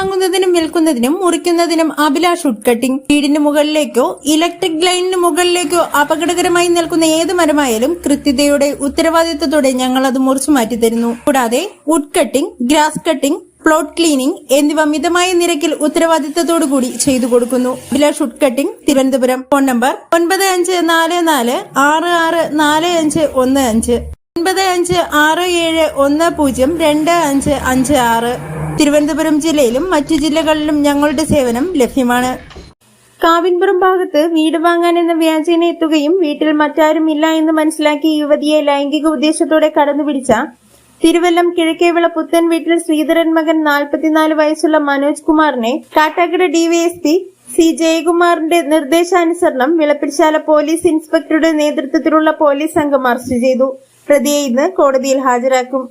വാങ്ങുന്നതിനും വിൽക്കുന്നതിനും മുറിക്കുന്നതിനും അഭിലാഷ് ഉഡ്കട്ടിംഗ് വീടിന് മുകളിലേക്കോ ഇലക്ട്രിക് ലൈനിന് മുകളിലേക്കോ അപകടകരമായി നിൽക്കുന്ന ഏത് മരമായാലും കൃത്യതയുടെ ഉത്തരവാദിത്തത്തോടെ ഞങ്ങൾ അത് മുറിച്ചു മാറ്റി തരുന്നു കൂടാതെ wood cutting grass cutting plot cleaning എന്നിവ മിതമായ നിരക്കിൽ ഉത്തരവാദിത്തത്തോടു കൂടി ചെയ്തു കൊടുക്കുന്നു. Abhilash wood cutting Thiruvananthapuram. Phone number ഒൻപത് അഞ്ച് നാല് നാല് ആറ് ആറ് നാല് അഞ്ച് ഒന്ന് അഞ്ച്. ഒൻപത് അഞ്ച് ആറ് ഏഴ് ഒന്ന് പൂജ്യം രണ്ട് അഞ്ച് അഞ്ച് ആറ്. തിരുവനന്തപുരം ജില്ലയിലും മറ്റു ജില്ലകളിലും ഞങ്ങളുടെ സേവനം ലഭ്യമാണ്. കാവിൻപുറം ഭാഗത്ത് വീട് വാങ്ങാൻ എന്ന വ്യാജേന എത്തുകയും വീട്ടിൽ മറ്റാരും ഇല്ല എന്ന് മനസ്സിലാക്കി യുവതിയെ ലൈംഗിക ഉദ്ദേശത്തോടെ കടന്നുപിടിച്ച തിരുവല്ലം കിഴക്കേവിള പുത്തൻ വീട്ടിൽ ശ്രീധരൻ മകൻ നാൽപ്പത്തിനാല് വയസ്സുള്ള മനോജ് കുമാറിനെ കാട്ടാക്കട ഡിവൈഎസ്പി സി ജയകുമാറിന്റെ നിർദ്ദേശാനുസരണം വിളപ്പിടിശാല പോലീസ് ഇൻസ്പെക്ടറുടെ നേതൃത്വത്തിലുള്ള പോലീസ് സംഘം അറസ്റ്റ് ചെയ്തു. പ്രതിയെ ഇന്ന് കോടതിയിൽ ഹാജരാക്കും.